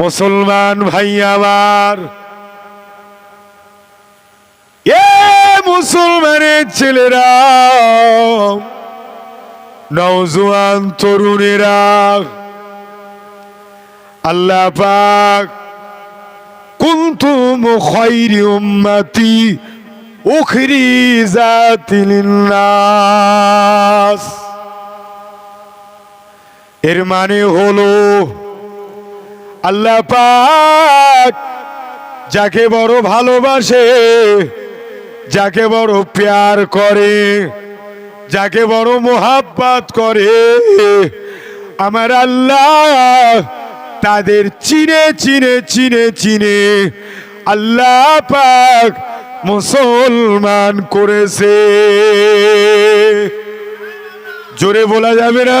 মুসলমান ভাই আমার। এ মুসলমানের ছেলেরা, নওজোয়ান তরুণেরা, আল্লাহ পাক কুনতুম খায়রি উম্মতি উখরিজাত লিন্নাস। এর মানে হলো আল্লাহ পাক যাকে বড় ভালোবাসে, যাকে বড় প্যার করে, যাকে বড় মোহাব্বত করে, আমার আল্লাহ তাদের চিনে চিনে চিনে চিনে আল্লাহ পাক মুসলমান করেছে। জোরে বলা যাবে না?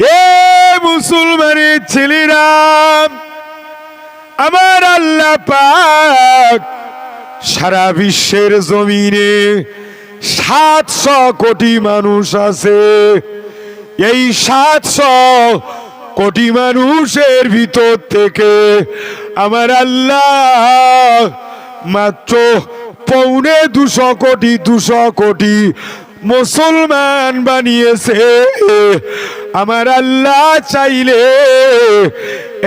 এ মুসলমানের ছেলেরা, আমার আল্লাহ পাক সারা বিশ্বের জমিনে সাতশো কোটি মানুষ আছে। এই সাতশো কোটি মানুষের ভিতর থেকে আমার আল্লাহ মাত্র পৌনে দুশো কোটি দুশো কোটি মুসলমান বানিয়েছে। আমার আল্লাহ চাইলে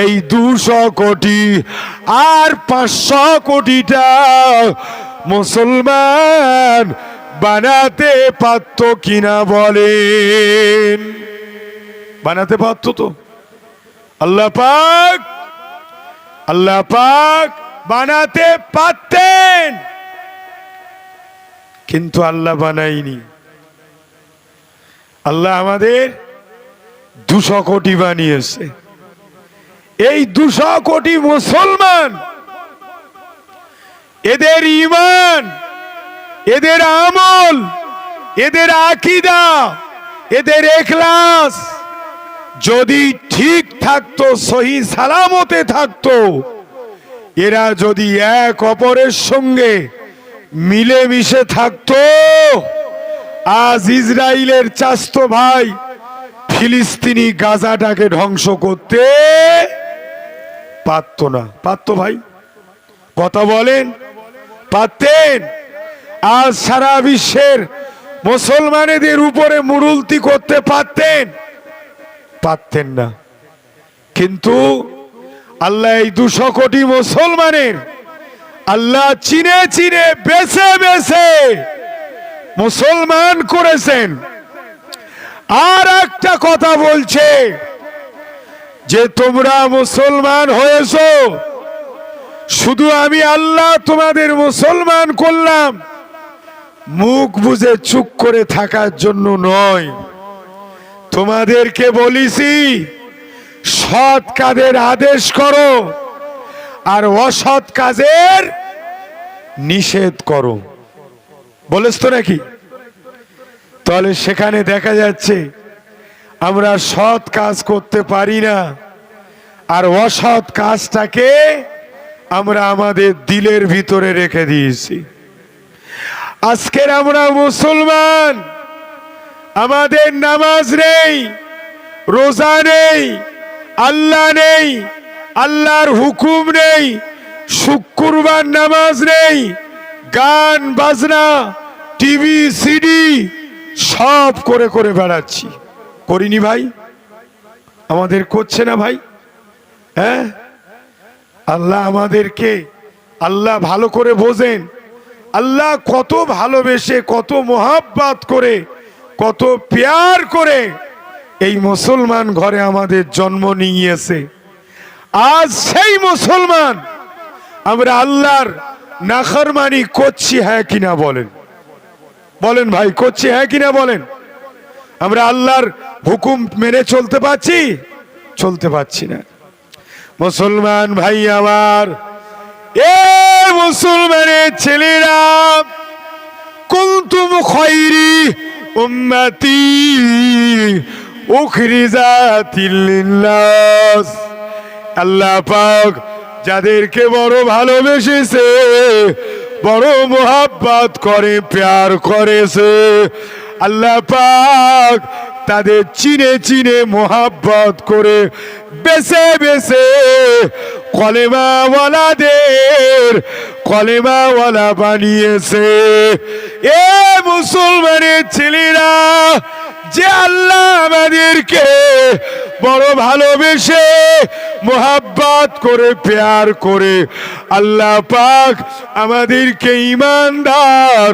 এই দুশো কোটি আর পাঁচশো কোটিটা মুসলমান বানাতে পারত কিনা বলেন। বানাতে পারত তো। আল্লাহ পাক আল্লাহ পাক বানাতে পারতেন। কিন্তু আল্লাহ বানাইনি আল্লাহ আমাদের দুশো কোটি বানিয়েছে। এই দুশো কোটি মুসলমান, এদের ইমান, এদের আমল, এদের আকিদা, এদের এখলাস যদি ঠিক থাকতো, সহি সালামতে থাকতো, এরা যদি এক অপরের সঙ্গে মিলেমিশে থাকতো আজ ইসরায়েলের চাস্ত ভাই ফিলিস্তিনি গাজাটাকে ধ্বংস করতে পারতো না। পারতো ভাই? কথা বলেন। পারতেন। আজ সারা বিশ্বের মুসলমানেদের উপরে মুরুলতি করতে পারতেন। পারতেন না। কিন্তু আল্লাহ এই দুশো কোটি মুসলমানের, আল্লাহ চিনে চিনে বেছে বেছে মুসলমান করেছেন। আর একটা কথা বলছে যে, তোমরা মুসলমান হয়েছো। শুধু আমি আল্লাহ তোমাদের মুসলমান করলাম। মুখ বুঝে চুপ করে থাকার জন্য নয়। তোমাদেরকে বলিছি, সৎ কাজের আদেশ করো। আর অসৎ কাজের নিষেধ করো। বলেছ তো নাকি? তাহলে সেখানে দেখা যাচ্ছে, আমরা সৎ কাজ করতে পারি না, আর অসৎ কাজটাকে আমরা আমাদের দিলের ভিতরে রেখে দিয়েছি। আজকের আমরা মুসলমান, আমাদের নামাজ নেই, রোজা নেই, আল্লাহ নেই, আল্লাহর হুকুম নেই, শুক্রবার নামাজ নেই গান, বাজনা, টিভি, সিডি, সব করে করে বেড়াচ্ছি। করিনি ভাই? আমাদের করছে না ভাই? হ্যাঁ? আল্লাহ আমাদেরকে, আল্লাহ ভালো করে বোঝেন। আল্লাহ কত ভালোবেসে, কত মোহাব্বাত করে, কত পেয়ার করে এই মুসলমান ঘরে আমাদের জন্ম নিয়েছে। আজ সেই মুসলমান, আমরা আল্লাহর নাখরমানি করছি হ্যাঁ কিনা বলেন। বলেন ভাই, করছি হ্যাঁ কিনা বলেন। আমরা আল্লাহর হুকুম মেনে চলতে পারছি চলতে পারছি না। মুসলমান ভাই আমার, এ মুসলমানের ছেলেরা কুলতুম খৈরি উম্মতি উখরিজাতিল লিন্নাস। আল্লাহ পাক যাদেরকে বড় ভালোবেসেছে, বড় মোহাব্বত করে, প্যার করেছে। আল্লাহ পাক তাদের চিনে চিনে মোহাব্বত করে বেছে বেছে কলেমাওয়ালাদের কলেমাওয়ালা বানিয়েছে। এ মুসলমানের ছেলেরা যে আল্লাহ আমাদেরকে বড় ভালোবেসে মোহাব্বত করে, প্যার করে, আল্লাহ পাক আমাদেরকে ইমানদার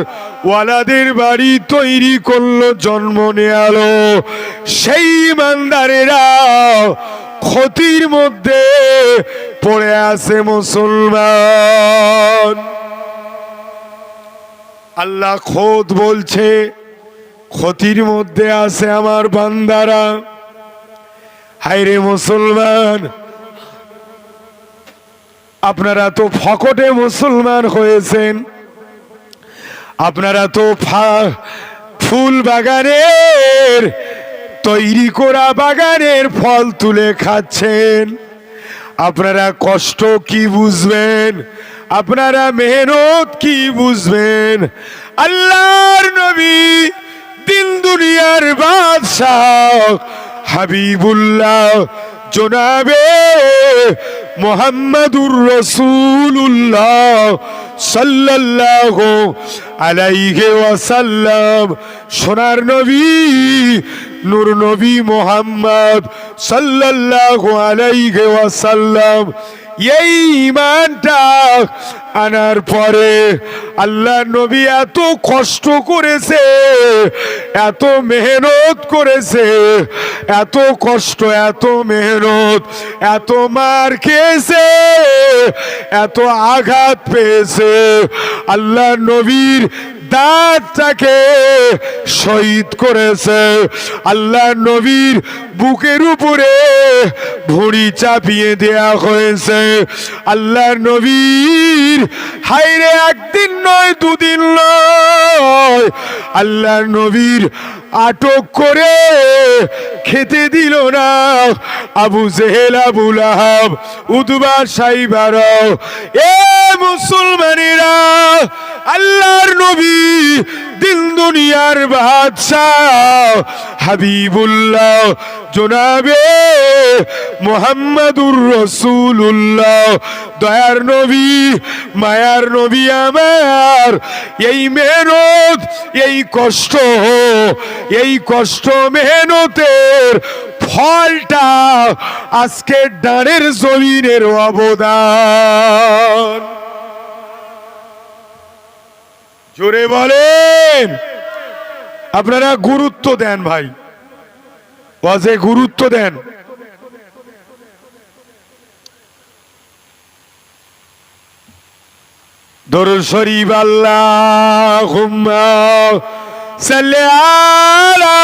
ওয়ালাদের বাড়ি তৈরি করল, জন্ম নেয়ালো। সেই ইমানদারেরা ক্ষতির মধ্যে পড়ে আছে মুসলমান। আল্লাহ খোদ বলছে ক্ষতির মধ্যে আছে আমার বান্দারা। হাইরে মুসলমান। আপনারা তো ফকটে মুসলমান হয়েছেন। আপনারা তো ফুল বাগানের, তৈরি করা বাগানের ফল তুলে খাচ্ছেন। আপনারা কষ্ট কি বুঝবেন? আপনারা মেহনত কি বুঝবেন? আল্লাহর নবী দিন দুনিয়ার বাদশাহ হাবিবুল্লাহ জনাবে মোহাম্মদুর রসুল্লাহ সাল্লাল্লাহু আলাইহি ওয়াসাল্লাম, সোনার নবী, নূর নবী মোহাম্মদ সাল্লাল্লাহু আলাইহি ওয়াসাল্লাম এই ইমানটা আনার পরে আল্লাহ নবী এত কষ্ট করেছে, এত মেহনত করেছে, এত কষ্ট, এত মেহনত, এত মার খেয়েছে, এত আঘাত পেয়েছে। আল্লাহ নবীর দাঁতটাকে শহীদ করেছে। আল্লাহ নবীর বুকের উপরে ভুঁড়ি চাপিয়ে দেয়া হয়েছে। আল্লাহ নবীর হাইরে একদিন নয়, দুদিন নয়। আল্লাহ নবীর আটক করে খেতে দিল না। আবু জেহেল আবুল আহাব উদবা সাইবারাও এ মুসলমানেরা, আল্লাহর নবী দিন দুনিয়ার বাদশাহ, হাবিবুল্লাহ, জনাবে মোহাম্মদুর রসুল্লাহ দয়ার নবী, মায়ার নবী আমার, এই মেহনত, এই কষ্ট এই কষ্ট মেহনতের ফলটা আজকে ডানের জমিনের অবদান। জোরে বলেন। আপনারা গুরুত্ব দেন ভাই। ওয়াজে গুরুত্ব দেন। দরুদ শরীফ আল্লাহুম্মা সাল্লি আলা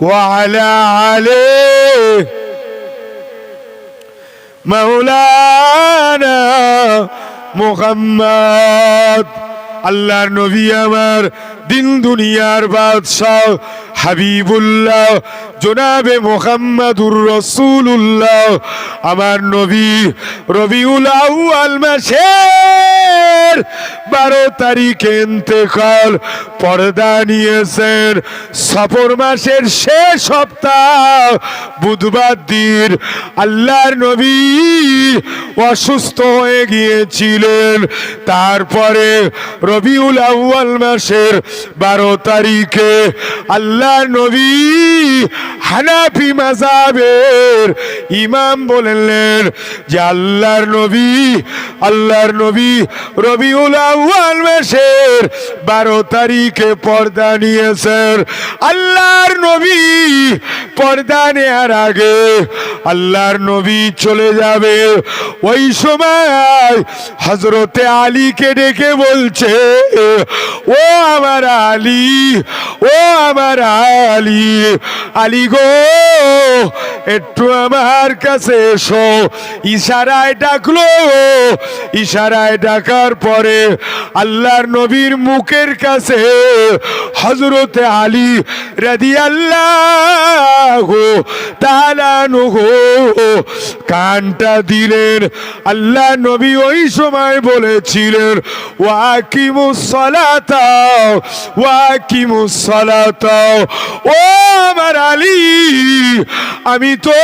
وعلى عليه মৌলানা মোহাম্মদ আল্লাহর নবী আমার দিন দুনিয়ার বাদশাহ হাবিবুল্লাহ, জোনাবে মোহাম্মদুর রসুল্লাহ আমার নবী রবিউল আউয়াল মাসের বারো তারিখে ইন্তেকাল পর্দা নিয়েছেন। সফর মাসের শেষ সপ্তাহ বুধবার দিন আল্লাহর নবী অসুস্থ হয়ে গিয়েছিলেন। তারপরে রবিউল আউয়াল মাসের বারো তারিখে আল্লাহর নবী হানাফি মাজাবের ইমাম বললেন যে আল্লাহর নবী আল্লাহর নবী রবিউল আউয়াল মাসের বারো তারিখে পর্দা নিয়েছেন। আল্লাহর নবী পর্দা নেয়ার আগে আল্লাহর নবী চলে যাবে। ওই সময় হজরতে আলীকে ডেকে বলছে, ও আমার আলী, ও আমার আলী আলী গো, একটু আমার কাছে এসো। ইশারায় ডাকলো, ইশারায় ডাকার পরে আল্লাহর নবীর মুখের কাছে হজরতে আলী রাদি আল্লাহ তাআলা আনহু কানটা দিলেন। আল্লাহ নবী ওই সময় বলেছিলেন ওয়াকিমুস সালাতা ওয়াকিমুস সালাতা। ও আমার আলী, আমি তো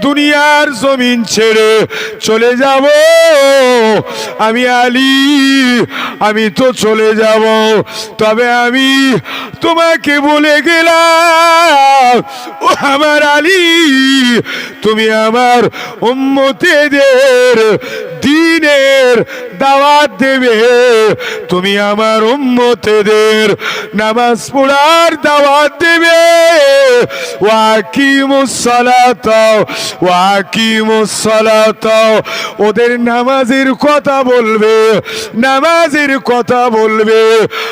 দুনিয়ার জমিন ছেড়ে চলে যাব। আমি আলী, আমি তো চলে যাব। তবে আমি তোমাকে বলে গেলাম, ও আমার আলী, তুমি আমার উম্মতেদের দিনের দাওয়াত দেবে। তুমি আমার উম্মতেদের নামাজ পড়ার দাওয়াত ওদের নামাজের কথা বলবে, নামাজের কথা বলবে।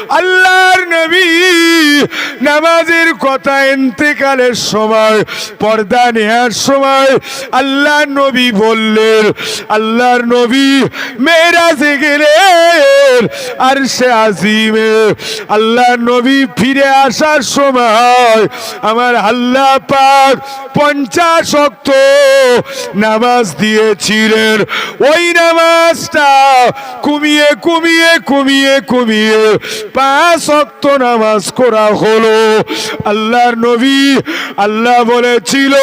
আল্লাহর নবী নামাজের কথা ইন্তেকালের সময়, পর্দা নেয়ার সময় আল্লাহ নবী বললেন, আল্লাহর নবী মেরাজে গেলেন আর সে আজিমে। আল্লাহর নবী ফিরে আসার সময় আমার আল্লাহ পাক পঞ্চাশ অক্ত নামাজ দিয়েছিলেন। ওই নামাজটা কুমিয়ে কুমিয়ে কুমিয়ে কুমিয়ে পাঁচ অক্ত নামাজ করা হলো। আল্লাহর নবী আল্লাহ বলেছিল,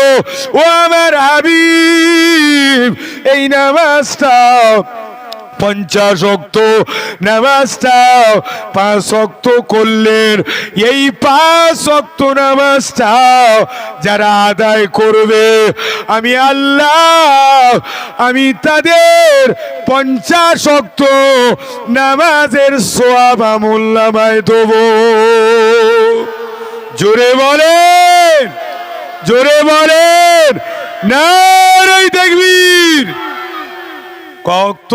ও আমার হাবিব, এই নামাজটা পঞ্চাশ অক্ত নামাজটা পাঁচ অক্ত করলেন। এই পাঁচ অক্ত নামাজটা যারা আদায় করবে, আমি আল্লাহ, আমি তাদের পঞ্চাশ অক্ত নামাজের সোয়াব আমুল্লামায় দেবো। জোরে বলেন জোরে বলেন না দেখবীর কক্ত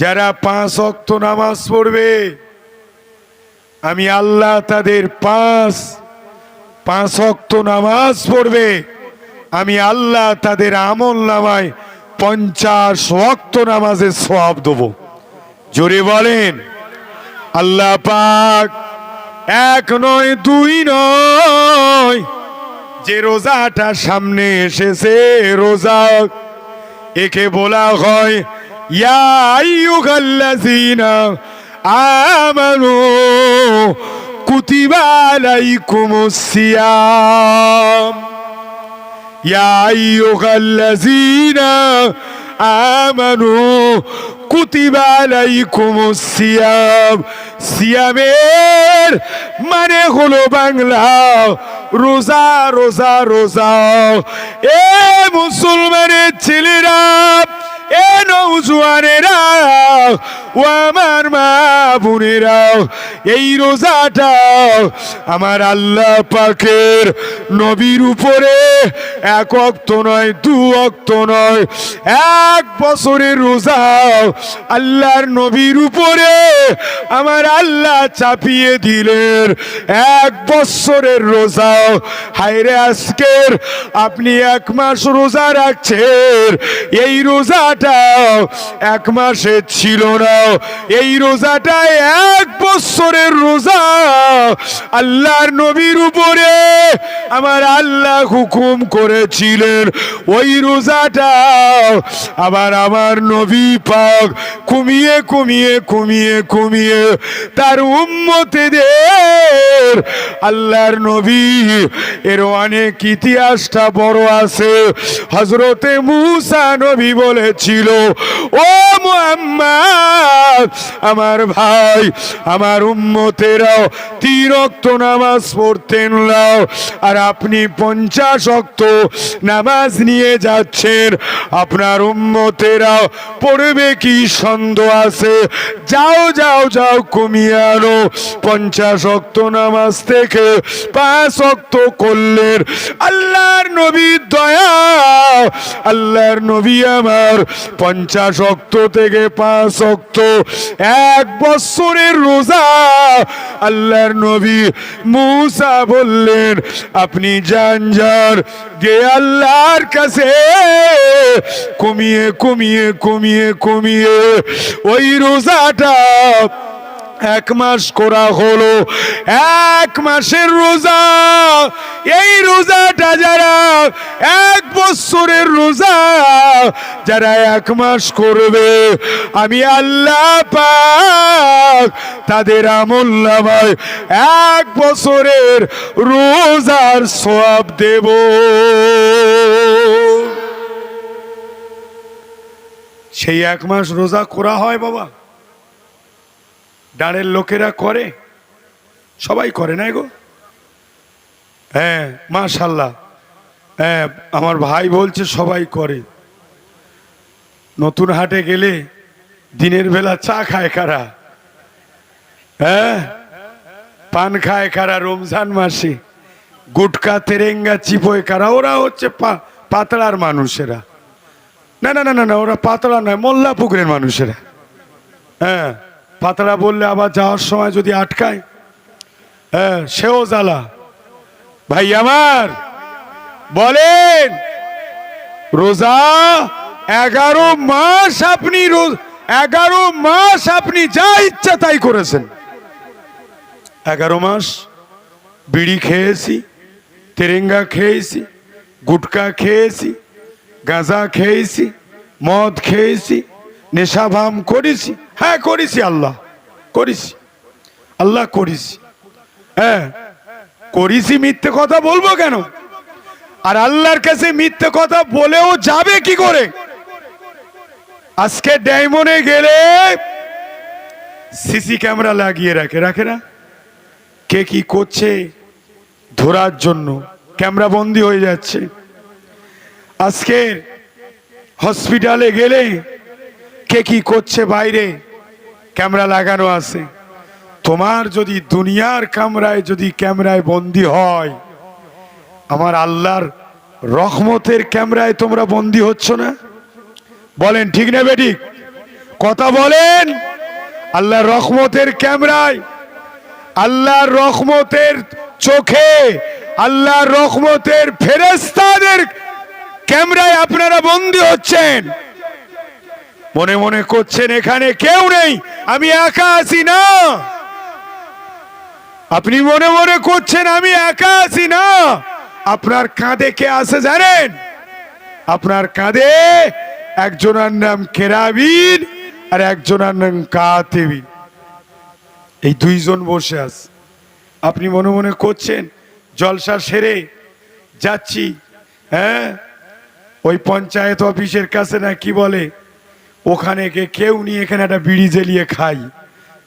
যারা পাঁচ অক্ত নামাজ পড়বে, আমি আল্লাহ তাদের পাঁচ পাঁচ অক্ত নামাজ পড়বে, আমি আল্লাহ তাদের আমল নামায় পঞ্চাশ অক্ত নামাজের সব দেব। জোরে বলেন, আল্লাহ পাক এক নয়, দুই নয়, যে রোজাটা সামনে এসেছে, রোজা একে বলা হয় ইয়া আইয়ুহাল্লাযীনা আমানু কুতিবা আলাইকুমুস সিয়াম ইয়া আইয়ুহাল্লাযীনা আমানু কুতিবা আলাইকুমুস সিয়াম সিয়ামের মানে হলো বাংলা, রোজা রোজা রোজা। এ মুসলমানের ছেলেরা নৌজুয়ানেরা, ও আমার মা বোনেরা, এই রোজাটা আমার আল্লাহ পাকের নবীর উপরে এক অক্ত নয়, দু অক্ত নয়, এক বছরের রোজা আল্লাহর নবীর উপরে আমার আল্লাহ চাপিয়ে দিলেন। এক বছরের রোজা, হায়রে আজকের আপনি এক মাস রোজা রাখছেন, এই রোজাটা এক মাসে ছিল না। এই রোজাটা এক বছরের রোজা। আল্লাহর নবীর উপরে আমার আল্লাহ হুকুম করেছিলেন, ওই রোজাটা আবার আমার নবী পাক কুমিয়ে কুমিয়ে কুমিয়ে কুমিয়ে তার উম্মতেদের আল্লাহর নবী, এর অনেক ইতিহাসটা বড় আছে। হজরতে মুসা নবী বলেছিল ও মুহাম্মদ, আমার ভাই, আমার উম্মতেরাও তিন অক্ত নামাজ পড়তেন লাও আর আপনি পঞ্চাশ অক্ত নামাজ নিয়ে যাচ্ছেন, আপনার উম্মতেরাও পড়বে কি সন্দেহ আছে? যাও যাও যাও, কমিয়ে আনো। পঞ্চাশ অক্ত নামাজ থেকে পাঁচ অক্ত করলেন। আল্লাহর নবী দয়া, আল্লাহর নবী আমার পঞ্চাশ অক্ত থেকে পাঁচ অক্ত। এক বছরের রোজা। আল্লাহর নবী মুসা বললেন, আপনি যান যান গে আল্লাহর কাছে কমিয়ে কমিয়ে কমিয়ে কমিয়ে ওই রোজাটা এক মাস করা হলো। এক মাসের রোজা। এই রোজাটা যারা এক বছরের রোজা, যারা এক মাস করবে, আমি আল্লাহ পাক তাদের আমল নামায় এক বছরের রোজার সব দেব। সেই এক মাস রোজা করা হয় বাবা। ডাঁড়ের লোকেরা করে, সবাই করে না গো। হ্যাঁ মাশাল্লাহ। হ্যাঁ আমার ভাই বলছে সবাই করে। নতুন হাটে গেলে দিনের বেলা চা খায় কারা? হ্যাঁ পান খায় কারা রমজান মাসে? গুটকা, তেরেঙ্গা, চিপোয় কারা? ওরা হচ্ছে পাতলার মানুষেরা। না না না না না, ওরা পাতলা নয় মোল্লা পুকুরের মানুষেরা। হ্যাঁ। পাতলা বললে আবার যাওয়ার সময় যদি আটকায় হ্যাঁ সেও জ্বালা। ভাই আমার, বলেন, রোজা এগারো মাস আপনি রোজ- এগারো মাস আপনি যা ইচ্ছা তাই করেছেন। এগারো মাস বিড়ি খেয়েছি, তেরেঙ্গা খেয়েছি, গুটকা খেয়েছি, গাঁজা খেয়েছি, মদ খেয়েছি নেশাভাম করেছি। হ্যাঁ করেছি আল্লাহ করেছি। আল্লাহ করেছি। হ্যাঁ করেছি মিথ্যে কথা বলব কেন? আর আল্লাহর কাছে মিথ্যে কথা বলেও যাবে কি করে? আজকে ডায়মন্ডে গেলে সিসি ক্যামেরা লাগিয়ে রাখে রাখে না? কে কি করছে ধরার জন্য? ক্যামেরা বন্দি হয়ে যাচ্ছে। আজকে হসপিটালে গেলে কে কি করছে বাইরে? ক্যামেরা লাগানো আছে। তোমার যদি দুনিয়ার ক্যামেরায় যদি ক্যামেরায় বন্দি হয়, আমার আল্লাহর রহমতের ক্যামেরায় তোমরা বন্দি হচ্ছ না? বলেন, ঠিক না বেঠিক কথা বলেন, আল্লাহর রহমতের ক্যামেরায়, আল্লাহর রহমতের চোখে, আল্লাহর রহমতের ফেরেস্তাদের ক্যামেরায় আপনারা বন্দি হচ্ছেন। মনে মনে করছেন, এখানে কেউ নেই। আমি একা আছি না। আপনি মনে মনে করছেন, আমি একা আছি না। আপনার কাঁধে কে আছে জানেন? আপনার কাঁধে একজনের নাম কেরাবিন আর একজনের নাম কাতেবিন এই দুইজন বসে আছে। আপনি মনে মনে করছেন, জলসা সেরে যাচ্ছি হ্যাঁ? ওই পঞ্চায়েত অফিসের কাছে না কি বলে? ওখানে কে কেউ নিয়ে এখানে একটা বিড়ি জ্বেলিয়ে খাই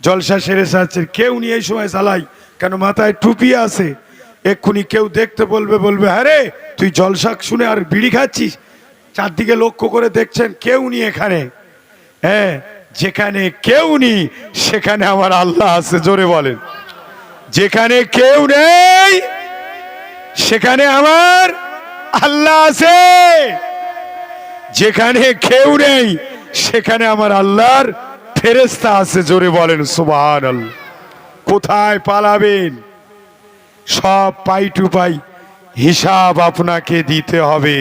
জলসা সেরে যাচ্ছে কেউ নিয়ে এই সময় চালাই কেন মাথায় টুপি আছে? এক্ষুনি কেউ দেখতে বলবে বলবে হ্যাঁ তুই জলসা শুনে আর বিড়ি খাচ্ছিস? চারদিকে লক্ষ্য করে দেখছেন কেউ নি এখানে। হ্যাঁ যেখানে কেউ নি সেখানে আমার আল্লাহ আছে, জোরে বলেন। যেখানে কেউ নেই, সেখানে আমার আল্লাহ আছে। যেখানে কেউ নেই সেখানে আমার আল্লাহর ফেরেস্তা আছে, জোরে বলেন সুবাহান কোথায় পালাবেন? সব পাই টু পাই হিসাব আপনাকে দিতে হবে।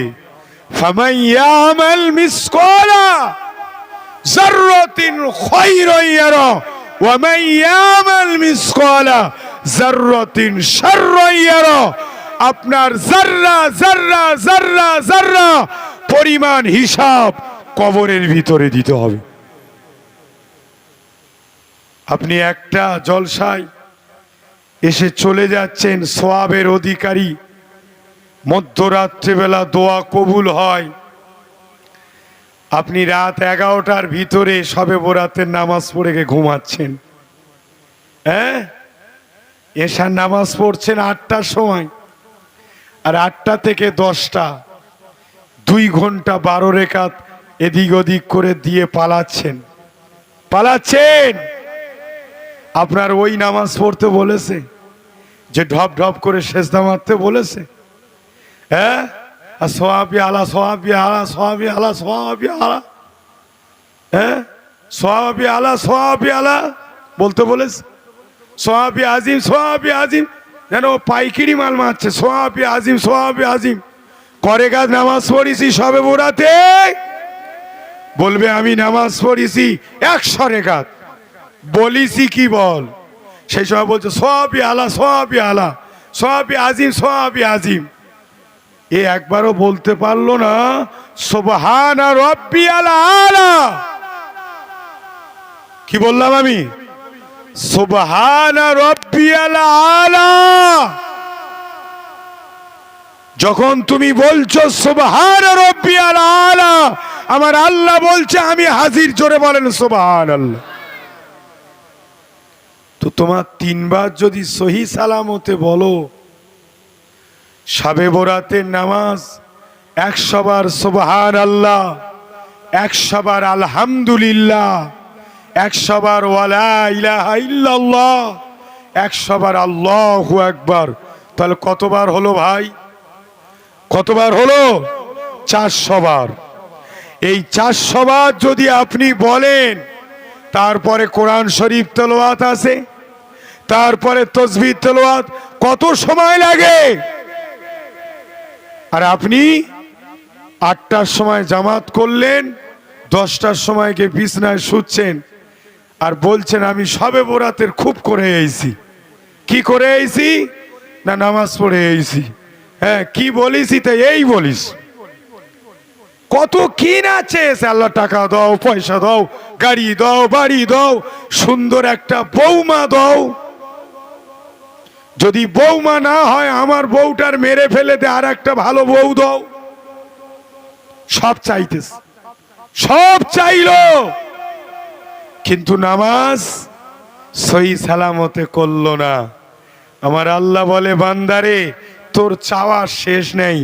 আপনার জর্রা, জার্রা জার্রা, জর্রা পরিমাণ হিসাব কবরের ভিতরে দিতে হবে। আপনি একটা জলসায় এসে চলে যাচ্ছেন, সোয়াবের অধিকারী। মধ্যরাত্রিবেলা দোয়া কবুল হয়। আপনি রাত এগারোটার ভিতরে সবে বোরাতের নামাজ পড়ে গিয়ে ঘুমাচ্ছেন। হ্যাঁ? এসার নামাজ পড়ছেন আটটার সময়। আর আটটা থেকে দশটা। দুই ঘণ্টা বারো রেখাত এদিক ওদিক করে দিয়ে পালাচ্ছেন। পালাচ্ছেন। আপনার ওই নামাজ পড়তে বলেছে, যে ঢপ ঢপ করে সেজদা মারতে বলেছে। হ্যাঁ? আর সোয়াবি আলা সোয়াবি আলা সোয়াবি আলা সোয়াবি আলা। হ্যাঁ? সোয়াবি আলা সোয়াবি আলা বলতে বলেছে। সোয়াবি আজিম সোয়াবি আজিম। যেন পাইকিরি মাল মারছে। সোয়াবি আজিম সোয়াবি আজিম। করে কাজ নামাজ পড়িছি সবে বোরাতে বলবে, আমি নামাজ পড়িছি একশো রেখাত। বলিছি, কি বল? সেই সময় বলছে, সবই আলা সবই আলা, সবই আজিম সবই আজিম। এ একবারও বলতে পারল না, সোবাহান রব্বি আলা। আলা কি বললাম আমি? সোবাহান রব্বি আলা। যখন তুমি বলছো সোবাহান রব্বি আলা আমার আল্লাহ বলছে, আমি হাজির। জোরে বলেন সোবাহান আল্লাহ তো তোমার তিনবার যদি সহি সালামতে বলো, সাবে বরাতের নামাজ একশো বার সোবাহান আল্লাহ একশো বার আলহামদুলিল্লাহ, একশো বার ওয়ালা ইলাহা ইল্লাল্লাহ, একশো বার আল্লাহু একবার তাহলে কতবার হলো ভাই? কতবার হলো? চারশো বার এই চারশো বার যদি আপনি বলেন, তারপরে কোরআন শরীফ তলোয়াত আছে, তারপরে তসবি তলোয়াত কত সময় লাগে? আর আপনি আটটার সময় জামাত করলেন, দশটার সময় গিয়ে বিছনায় শুচ্ছেন, আর বলছেন, আমি সবে বোরাতের খুব করে এইছি কি করে এইছি না, নামাজ পড়ে এইছি হ্যাঁ কি বলিস এই বলিস। কত কি আছে আল্লাহ, টাকা দাও, পয়সা দাও, গাড়ি দাও, বাড়ি দাও, সুন্দর একটা বৌমা দাও। যদি বৌমা না হয়, আমার বউটার মেরে ফেলে দে, আর একটা ভালো বউ দাও। সব চাইতেস সব চাইলো। কিন্তু নামাজ সই সালামতে করল না। আমার আল্লাহ বলে, বান্দারে তোর চাওয়া শেষ নেই,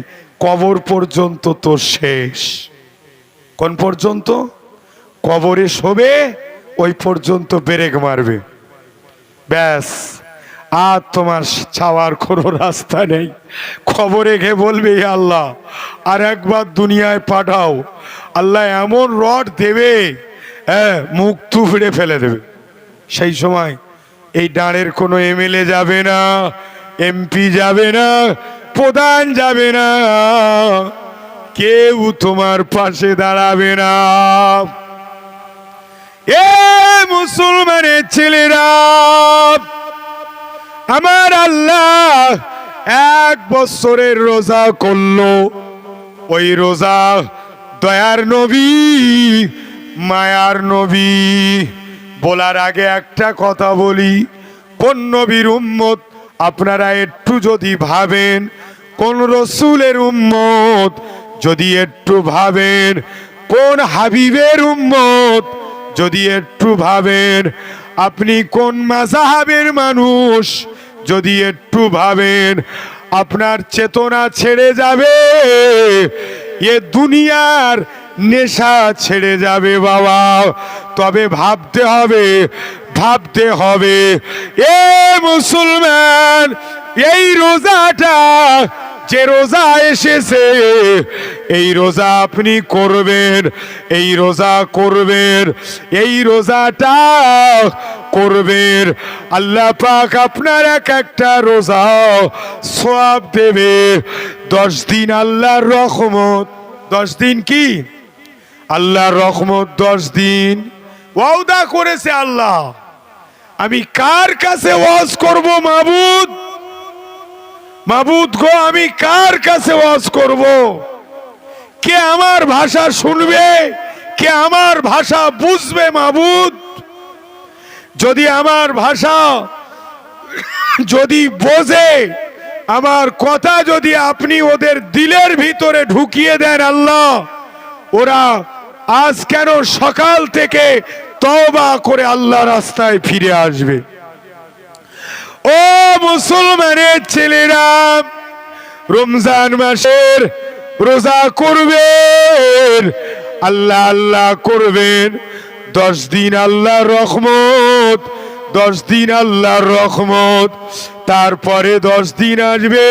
কবর পর্যন্ত তোর শেষ। কোন পর্যন্ত? কবরে শোবে, ওই পর্যন্ত বেরেক মারবে। ব্যাস, আর তোমার চাওয়ার কোনো রাস্তা নেই। খবরে ঘে বলবে আল্লাহ, আর একবার দুনিয়ায় পাঠাও। আল্লাহ এমন রড দেবে হ্যাঁ মুখ তুফড়ে ফেলে দেবে। সেই সময় এই ডাঁড়ের কোনো এমএলএ যাবে না। এমপি যাবে না, প্রধান যাবে না, কেউ তোমার পাশে দাঁড়াবে না। এ মুসলমানের ছেলেরা, আমার আল্লাহ এক বছরের রোজা করল। ওই রোজা দয়ার নবী, মায়ার নবী। বলার আগে একটা কথা বলি, কোন নবীর উম্মত আপনারা একটু যদি ভাবেন, কোন রসুলের উম্মত যদি একটু ভাবেন, কোন হাবিবের উম্মত যদি একটু ভাবেন, আপনি কোন মাজাহাবের মানুষ যদি একটু ভাবেন, আপনার চেতনা ছেড়ে যাবে, এ দুনিয়ার নেশা ছেড়ে যাবে বাবা। তবে ভাবতে হবে ভাবতে হবে। এ মুসলমান, এই রোজাটা যে রোজা এসেছে, এই রোজা আপনি করবেন, এই রোজা করবেন, এই রোজাটা করবেন। আল্লাহ পাক আপনার এক একটা রোজা সব দেবে। দশ দিন আল্লাহর রহমত। দশ দিন কি? আল্লাহর রহমত দশ দিন। ওয়াদা করেছে আল্লাহ। আমি কার কাছে ওয়াজ করব, মাবুদ? মাবুদ গো, আমি কার কাছে ওয়াজ করব? কে আমার ভাষা শুনবে? কে আমার ভাষা বুঝবে, মাবুদ? যদি আমার ভাষা যদি বোঝে, আমার কথা যদি আপনি ওদের দিলের ভিতরে ঢুকিয়ে দেন, আল্লাহ, ওরা আজ কেন সকাল থেকে তওবা করে আল্লাহ রাস্তায় ফিরে আসবে। ও মুসলমানের ছেলেরা, রমজান মাসের রোজা করবেন, আল্লাহ আল্লাহ করবেন। দশ দিন আল্লাহ রহমত, দশ দিন আল্লাহর রহমত। তারপরে দশ দিন আসবে।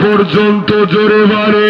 পর্যন্ত জোরে বাড়ে